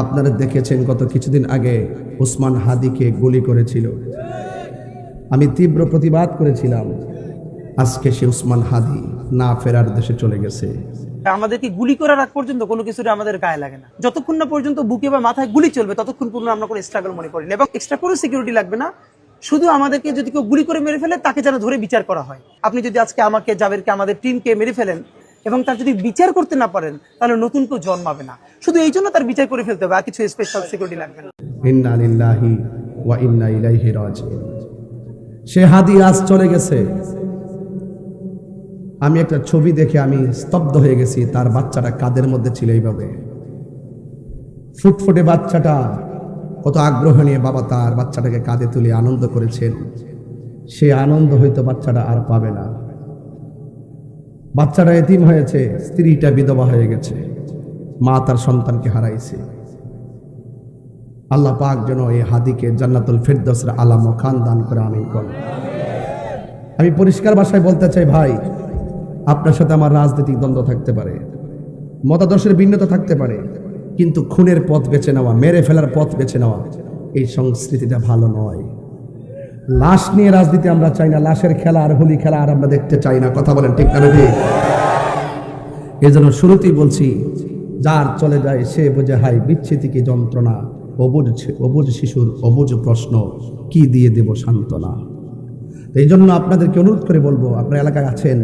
আপনারা দেখেছেন গত কিছুদিন আগে ওসমান হাদিকে গুলি করেছিল। আমি তীব্র প্রতিবাদ করেছিলাম। আজকে সে ওসমান হাদি না ফেরার দেশে চলে গেছে। আমাদেরকে গুলি করার আগ পর্যন্ত কোনো কিছুর আমাদের গায়ে লাগে না। যতক্ষণ না পর্যন্ত বুকে বা মাথায় গুলি চলবে, ততক্ষণ পর্যন্ত আমরা কোনো স্ট্রাগল মনে করি না এবং এক্সট্রা কোনো সিকিউরিটি লাগবে না। শুধু আমাদেরকে যদি কেউ গুলি করে মেরে ফেলে, তাকে যেন ধরে বিচার করা হয়। আপনি যদি আজকে আমাকে, জাবেরকে, আমাদের টিমকে মেরে ফেলেন এবং তার যদি বিচার করতে না পারেন, তাহলে নতুন কেউ জন্মাবে না। শুধু এই জন্য তার বিচার করে ফেলতে হবে, আর কিছু স্পেশাল সিকিউরিটি লাগবে না। সে হাদি আজ চলে গেছে। আমি একটা ছবি দেখে আমি স্তব্ধ হয়ে গেছি, তার বাচ্চাটা কাদের মধ্যে ছিল এইভাবে। ফুটফুটে বাচ্চাটা কত আগ্রহ নিয়ে বাবা তার বাচ্চাটাকে কাঁধে তুলে আনন্দ করেছেন। সে আনন্দ হয়তো বাচ্চাটা আর পাবে না। বাচ্চাটা এতিম হয়েছে, স্ত্রীটা বিধবা হয়ে গেছে। মা তার সন্তানকে হারাইছে। আল্লাহ পাক যেন এই হাদিকে জান্নাতুল ফেরদৌসের আলাম খান দান করে, আমিন করেন আমি পরিষ্কার ভাষায় বলতে চাই, ভাই, আপনার সাথে আমার রাজনৈতিক দ্বন্দ্ব থাকতে পারে, মতাদর্শের ভিন্নতা থাকতে পারে, কিন্তু খুনের পথ বেছে নেওয়া, মেরে ফেলার পথ বেছে নেওয়া, এই সংস্কৃতিটা ভালো নয়। লাশ নিয়ে রাজনীতি আমরা চাই না, লাশের খেলা আর হোলি খেলা আর আমরা দেখতে চাই না। কথা বলেন ঠিক না ঠিক এই জন্য শুরুতেই বলছি, যার চলে যায় সে বোঝে হাই বিচ্ছেদি কি যন্ত্রণা, অবুজ অবুজ শিশুর অবুজ প্রশ্ন, কি দিয়ে দেব সান্ত্বনা? এই জন্য আপনাদেরকে অনুরোধ করে বলব, আপনার এলাকায় আছেন,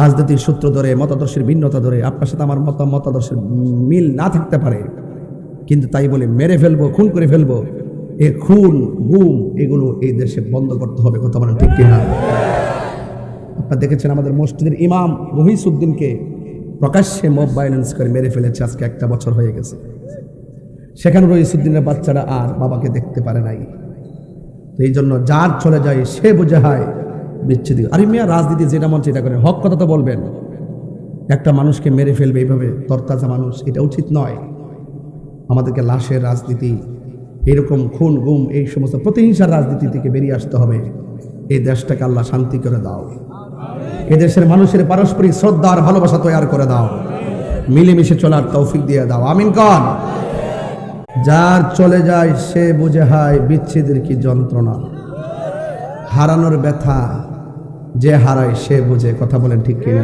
রাজনীতির সূত্র ধরে, মতাদর্শের ভিন্নতা ধরে, আপনার সাথে আমার মত, মতাদর্শের মিল না থাকতে পারে, কিন্তু তাই বলে মেরে ফেলব, খুন করে ফেলব। এ খুন, গুম, এগুলো এই দেশে বন্ধ করতে হবে, কথা বলেন ঠিক কিনা? আপনারা দেখেছেন আমাদের মসজিদের ইমাম মহিসুদ্দিনকে প্রকাশ্যে মব ভাইলেন্স করে মেরে ফেলেছে, আজকে একটা বছর হয়ে গেছে। সেখানে রহিসুদ্দিনের বাচ্চারা আর বাবাকে দেখতে পারে নাই। এই জন্য যার চলে যায়, সে বুঝে হয় বিচ্ছেদি। আরে মিয়া, রাজনীতি যেটা মন সেটা করে হক কথা তো বলবেন। একটা মানুষকে মেরে ফেলবে এইভাবে তরতাজা মানুষ, এটা উচিত নয়। আমাদেরকে লাশের রাজনীতি এরকম খুন, গুম এই সমস্ত প্রতিহিংসার রাজনীতি থেকে বেরিয়ে আসতে হবে। এই দেশটাকে আল্লাহ শান্তি করে দাও। এদেশের মানুষের পারস্পরিক শ্রদ্ধা আর ভালোবাসা তৈরি করে দাও। মিলেমিশে চলার তৌফিক দিয়ে দাও। আমিন কন? যার চলে যায়, সে বুঝে হয়, বিচ্ছেদের কি যন্ত্রণা। হারানোর ব্যথা যে হারায়, সে বুঝে। কথা বলেন ঠিক কিনা?